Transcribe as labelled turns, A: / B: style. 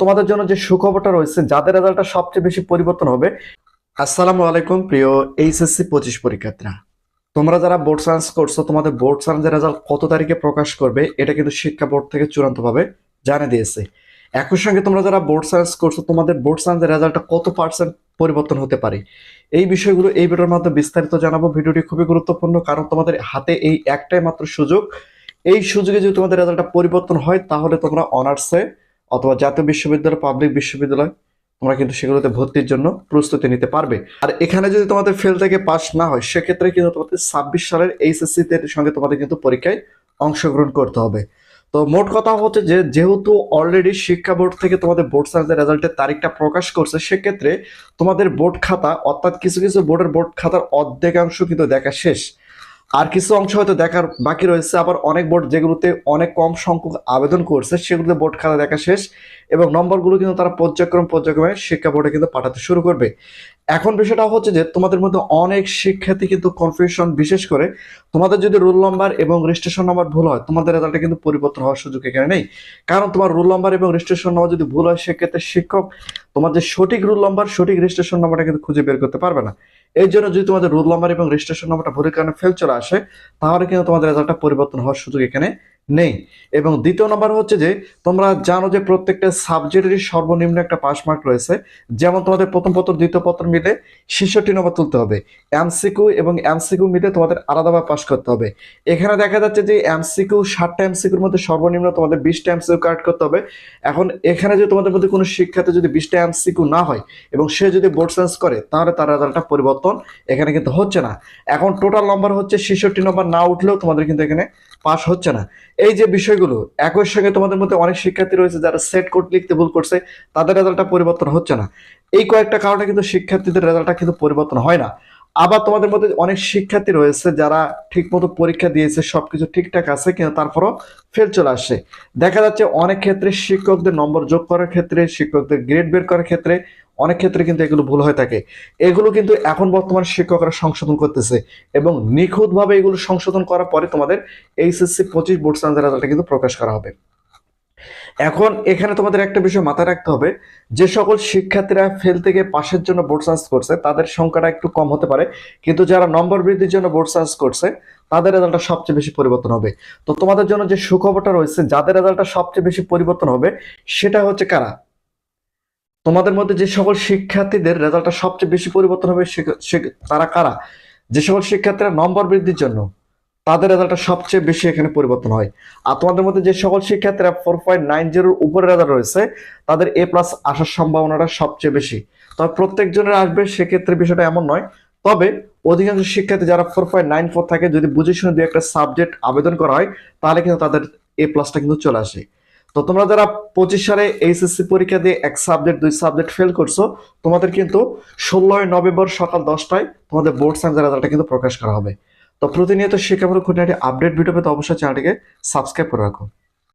A: তোমাদের জন্য যে সুখবরটা রয়েছে, যাদের রেজাল্টটা সবচেয়ে বেশি পরিবর্তন হবে। আসসালামু আলাইকুম, প্রিয় এইচএসসি পঁচিশ পরীক্ষার্থীরা। তোমরা যারা বোর্ড সায়েন্স করছ, তোমাদের বোর্ড সায়েন্সের রেজাল্ট কত তারিখে প্রকাশ করবে, এটা কিন্তু শিক্ষা বোর্ড থেকে চূড়ান্তভাবে জানিয়ে দিয়েছে। একই সঙ্গে তোমরা যারা বোর্ড সায়েন্স করছ, তোমাদের বোর্ড সায়েন্সের রেজাল্টটা কত পার্সেন্ট পরিবর্তন হতে পারে? এই বিষয়গুলো এই ভিডিওর মাধ্যমে বিস্তারিত জানাব। ভিডিওটি খুবই গুরুত্বপূর্ণ, কারণ তোমাদের হাতে এই একটাই মাত্র সুযোগ। এই সুযোগে যদি তোমাদের রেজাল্টটা পরিবর্তন হয়, তাহলে তোমরা অনার্সে অথবা জাতীয় বিশ্ববিদ্যালয় পাবলিক বিশ্ববিদ্যালয়, তোমরা কিন্তু সেগুলোতে ভর্তির জন্য প্রস্তুতি নিতে পারবে। আর এখানে যদি তোমাদের ফেল থেকে পাস না হয়, সেক্ষেত্রে কিন্তু তোমাদের ছাব্বিশ সালের এইচএসসি তে সঙ্গে তোমাদের কিন্তু পরীক্ষায় অংশগ্রহণ করতে হবে। তো মোট কথা হচ্ছে যে, যেহেতু অলরেডি শিক্ষা বোর্ড থেকে তোমাদের বোর্ড সায়েন্সের রেজাল্টের তারিখটা প্রকাশ করছে, সেক্ষেত্রে তোমাদের বোর্ড খাতা, অর্থাৎ কিছু কিছু বোর্ডের বোর্ড খাতার অর্ধেকাংশ কিন্তু দেখা শেষ। আর কিছু অংশ হয়তো দেখার বাকি রয়েছে, আবার অনেক বোর্ড যেগুলোতে অনেক কম সংখ্যক আবেদন করছে, সেগুলোতে বোর্ড খাতা দেখা শেষ। এবং নম্বরগুলো কিন্তু তারা পর্যায়ক্রম পর্যায়ক্রমে শিক্ষা বোর্ডে কিন্তু পাঠাতে শুরু করবে। এখন বিষয়টা হচ্ছে যে তোমাদের মধ্যে অনেক শিক্ষার্থী কিন্তু কনফিউশন বিশেষ করে তোমাদের যদি রোল নাম্বার এবং রেজিস্ট্রেশন নাম্বার ভুল হয়, তোমাদের রেজাল্টে কিন্তু পরিবর্তন হওয়ার সুযোগ এখানে নেই। কারণ তোমার রোল নাম্বার এবং রেজিস্ট্রেশন নাম্বার যদি ভুল হয়, সেক্ষেত্রে শিক্ষক তোমার যে সঠিক রোল নম্বর সঠিক রেজিস্ট্রেশন নাম্বারটা কিন্তু খুঁজে বের করতে পারবে না। এই জন্য যদি তোমাদের রোল নাম্বার এবং রেজিস্ট্রেশন নাম্বারটা ভুলের কারণে ফেল চলে আসে, তাহলে কিন্তু তোমাদের রেজাল্টটা পরিবর্তন হওয়ার সুযোগ এখানে নেই। এবং দ্বিতীয় নম্বর হচ্ছে যে, তোমরা জানো যে প্রত্যেকটা সাবজেক্টেরই সর্বনিম্ন একটা পাস মার্ক রয়েছে। যেমন তোমাদের প্রথম পত্র, দ্বিতীয় পত্র মিলে ছেষট্টি নম্বর তুলতে হবে। এমসিকিউ এবং এমসিকিউ মিলে তোমাদের আলাদাভাবে পাস করতে হবে। এখানে দেখা যাচ্ছে যে এমসিকিউ ষাটটা এমসিকিউর মধ্যে সর্বনিম্ন তোমাদের বিশটা এমসিকিউ কারেক্ট করতে হবে। এখন এখানে যদি তোমাদের মধ্যে কোনো শিক্ষার্থী যদি বিশটা এমসিকিউ না হয় এবং সে যদি বোর্ড সায়েন্স করে, তাহলে তার রেজাল্টটা পরিবর্তন এখানে কিন্তু হচ্ছে না। এখন টোটাল নম্বর হচ্ছে ছেষট্টি নম্বর না উঠলেও তোমাদের কিন্তু এখানে পাস হচ্ছে না। এই যে বিষয়গুলো, একই সঙ্গে তোমাদের মধ্যে অনেক শিক্ষার্থী রয়েছে যারা সেট কোড লিখতে ভুল করছে, তাদের রেজাল্টটা পরিবর্তন হচ্ছে না। এই কয়েকটা কারণে কিন্তু শিক্ষার্থীদের রেজাল্টটা কিন্তু পরিবর্তন হয় না। আবার তোমাদের মধ্যে অনেক শিক্ষার্থী রয়েছে যারা ঠিকমতো পরীক্ষা দিয়েছে, সবকিছু ঠিকঠাক আছে কিন্তু তারপরও ফেল চলে আসছে। দেখা যাচ্ছে অনেক ক্ষেত্রে শিক্ষকদের নম্বর যোগ করার ক্ষেত্রে, শিক্ষকদের গ্রেড বের করার ক্ষেত্রে অনেক ক্ষেত্রে কিন্তু এগুলো ভুল হয়ে থাকে। এগুলো কিন্তু এখন বর্তমান শিক্ষকরা সংশোধন করতেছে এবং নিখুঁতভাবে এগুলো সংশোধন করার পরে তোমাদের এইচএসসি পঁচিশ বোর্ড সায়েন্সের রেজাল্টটা কিন্তু প্রকাশ করা হবে। এখন এখানে তোমাদের একটা বিষয় মাথায় রাখতে হবে, যে সকল শিক্ষার্থীরা ফেল থেকে পাশের জন্য বোর্ড সায়েন্স করছে, তাদের সংখ্যাটা একটু কম হতে পারে, কিন্তু যারা নম্বর বৃদ্ধির জন্য বোর্ড সায়েন্স করছে, তাদের রেজাল্টটা সবচেয়ে বেশি পরিবর্তন হবে। তো তোমাদের জন্য যে সুখবরটা রয়েছে, যাদের রেজাল্টটা সবচেয়ে বেশি পরিবর্তন হবে, সেটা হচ্ছে কারা? তোমাদের মধ্যে যে সকল শিক্ষার্থীদের রেজাল্টটা সবচেয়ে বেশি পরিবর্তন হবে তারা কারা? যে সকল শিক্ষার্থীরা নম্বর বৃদ্ধির জন্য, তাদের রেজাল্টটা সবচেয়ে বেশি এখানে পরিবর্তন হয়। আর তোমাদের মধ্যে যে সকল শিক্ষার্থীরা ফোর পয়েন্ট নাইন জিরোর উপরে রেজাল্ট রয়েছে, তাদের এ প্লাস আসার সম্ভাবনাটা সবচেয়ে বেশি। তবে প্রত্যেকজনের আসবে সেক্ষেত্রে বিষয়টা এমন নয়। তবে অধিকাংশ শিক্ষার্থী যারা ফোর পয়েন্ট নাইন ফোর থাকে, যদি বুঝে শুনে দু একটা সাবজেক্ট আবেদন করা হয়, তাহলে কিন্তু তাদের এ প্লাসটা কিন্তু চলে আসে। তো তোমরা যারা পঁচিশ সালে এইচএসসি পরীক্ষা দিয়ে এক সাবজেক্ট দুই সাবজেক্ট ফেল করছ, তোমাদের কিন্তু ষোলোই নভেম্বর সকাল দশটায় তোমাদের বোর্ড সায়েন্সের রেজাল্টটা কিন্তু প্রকাশ করা হবে। তো প্রতিনিয়ত শিক্ষামূলক খুঁটিনাটি আপডেট ভিডিও পেতে অবশ্যই চ্যানেলটিকে সাবস্ক্রাইব করে রাখো।